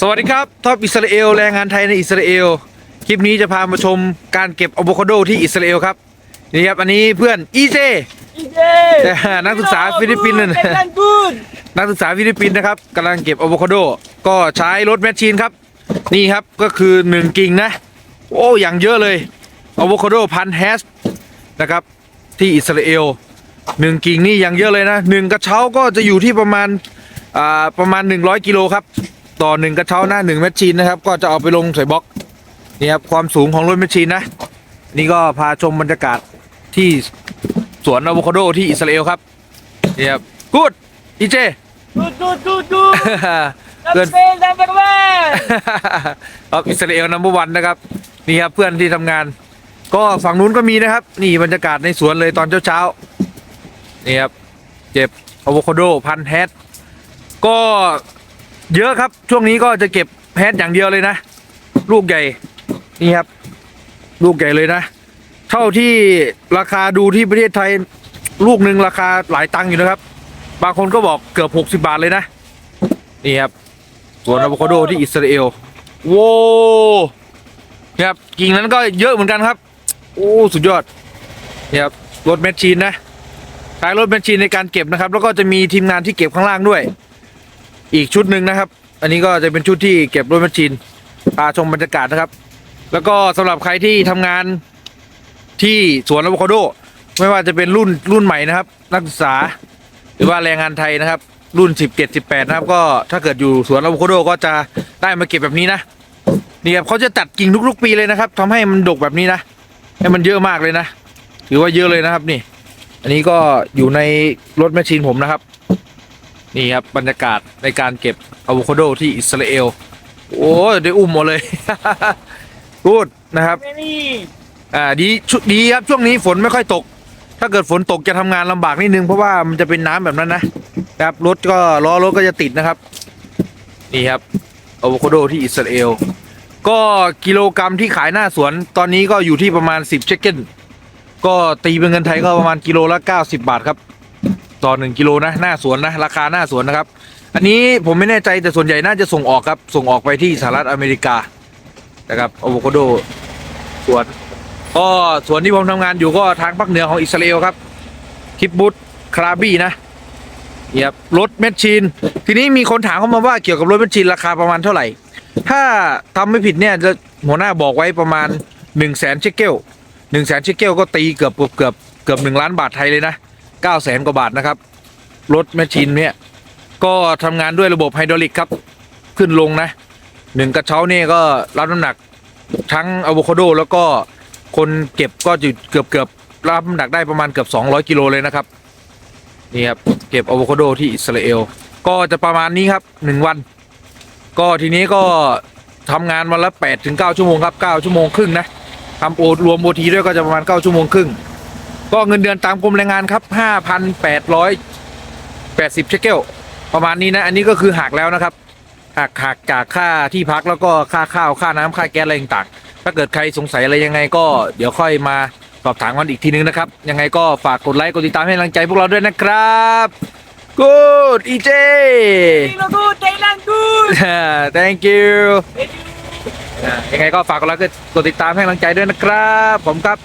สวัสดีครับท็อปอิสราเอลแรงงานไทยในอิสราเอลคลิปนี้จะพามาชมการเก็บอะโวคาโดที่อิสราเอลครับนี่ครับอันนี้เพื่อนอีเจแต่นักศึกษาฟิลิปปินส์นั่น Thailand good นักศึกษาฟิลิปปินส์นะครับกำลังเก็บอะโวคาโด ก็ใช้รถแมชชีนครับ นี่ครับก็คือหนึ่งกิ่งนะ โอ้อย่างเยอะเลยอะโวคาโดพันแฮชนะครับที่อิสราเอลหนึ่งกิ่งนี่อย่างเยอะเลยนะหนึ่งกระเช้าก็จะอยู่ที่ประมาณอ่าประมาณ 100 กิโลครับ ต่อหนึ่งกระเช้าหน้าหนึ่งแมชชีนนะครับ ก็จะเอาไปลงใส่บล็อกนี่ครับความสูงของรถแมชชีนนะ นี่ก็พาชมบรรยากาศที่สวนอะโวคาโดที่อิสราเอลครับนี่ครับกูดอีเจ good good good good เพื่อน number one number one ครับอิสราเอลนัมเบอร์วันนะครับนี่ครับเพื่อนที่ทำงาน ก็ฝั่งนู้นก็มีนะครับ นี่บรรยากาศในสวนเลยตอนเช้าๆนี่ครับเจ็บอะโวคาโดพันแฮทก็ เยอะครับช่วงนี้ก็จะเก็บแฮทอย่างเดียวเลยนะ ลูกใหญ่นี่ครับ ลูกใหญ่เลยนะ เท่าที่ราคาดูที่ประเทศไทยลูกหนึ่งราคาหลายตังค์อยู่นะครับ บางคนก็บอกเกือบ60บาทเลยนะ นี่ครับสวนอะโวคาโดที่อิสราเอลโว่ครับกิ่งนั้นก็เยอะเหมือนกันครับ โอ้สุดยอดนี่ครับรถแมชชีนนะใช้รถแมชชีนในการเก็บนะครับ แล้วก็จะมีทีมงานที่เก็บข้างล่างด้วย อีกชุดหนึ่งนะครับ อันนี้ก็จะเป็นชุดที่เก็บรถแมชชีนพาชมบรรยากาศนะครับ แล้วก็สำหรับใครที่ทำงานที่สวนอะโวคาโด ไม่ว่าจะเป็นรุ่นรุ่นใหม่นะครับ นักศึกษาหรือว่าแรงงานไทยนะครับ รุ่น 17 18 นะครับ ก็ถ้าเกิดอยู่สวนอะโวคาโดก็จะได้มาเก็บแบบนี้นะนี่ครับเขาจะตัดกิ่งทุกๆปีเลยนะครับทำให้มันดกแบบนี้นะให้มันเยอะมากเลยนะ ถือว่าเยอะเลยนะครับนี่ อันนี้ก็อยู่ในรถแมชชีนผมนะครับ นี่ครับบรรยากาศในการเก็บอะโวคาโดที่อิสราเอล โอ้ยได้อุ้มหมดเลยพูดนะครับ many อ่าดีชุดีครับช่วงนี้ฝนไม่ค่อยตก ถ้าเกิดฝนตกจะทำงานลำบากนิดนึงเพราะว่ามันจะเป็นน้ำแบบนั้นนะครับรถก็ล้อรถก็จะติดนะครับ นี่ครับอะโวคาโดที่อิสราเอล ก็กิโลกรรัมที่ขายหน้าสวนตอนนี้ก็อยู่ที่ประมาณ 10 เชคเก้นก็ตีเป็นเงินไทยก็ประมาณกิโลละ 90 บาทครับ ต่อ 1 กิโลนะหน้าสวนนะราคาหน้าสวนนะครับ อันนี้ผมไม่แน่ใจแต่ส่วนใหญ่น่าจะส่งออกครับ ส่งออกไปที่สหรัฐอเมริกานะครับอะโวคาโดสวนก็สวนที่ผมทำงานอยู่ก็ทางภาคเหนือของอิสราเอลครับคิปบุตคราบี้นะเนี่ยครับรถแมชชีน ทีนี้มีคนถามเข้ามาว่าเกี่ยวกับรถแมชชีนราคาประมาณเท่าไหร่ ถ้าทำไม่ผิดเนี่ยจะหัวหน้าบอกไว้ประมาณ1นึ่งแสนเชคเกลหนึ่งแสนเชคเกลก็ตีเกือบเกือบเกือบเกือบหนึ่งล้านบาทไทยเลยนะ เก้าแสนกว่าบาทนะครับ รถแมชชีนเนี่ย ก็ทำงานด้วยระบบไฮดรอลิกครับ ขึ้นลงนะหนึ่งกระเช้านี่ก็รับน้ำหนักทั้งอะโวคาโดแล้วก็คนเก็บก็จะเกือบเกือบรับน้ำหนักได้ประมาณเกือบ 200 กิโลเลยนะครับ นี่ครับ เก็บอะโวคาโดที่อิสราเอล ก็จะประมาณนี้ครับหนึ่งวัน ก็ทีนี้ก็ทำงานวันละ8ถึง9ชั่วโมงครับ 9 ชั่วโมงครึ่งนะทำโอรวมโอทีด้วยก็จะประมาณ 9 ชั่วโมงครึ่ง ก็เงินเดือนตามกรมแรงงานครับ5,880เชคเกลประมาณนี้นะ อันนี้ก็คือหักแล้วนะครับหักหักจากค่าที่พักแล้วก็ค่าข้าวค่าน้ำค่าแก๊สอะไรต่างๆถ้าเกิดใครสงสัยอะไรยังไงก็เดี๋ยวค่อยมาสอบถามกันอีกทีนึงนะครับ ยังไงก็ฝากกดไลค์กดติดตามให้กำลังใจพวกเราด้วยนะครับ Good EJ Filipino good Thailand good Thank you Thank you อ่ายังไงก็ฝากกดไลค์กดติดตามให้กำลังใจด้วยนะครับ ผมครับ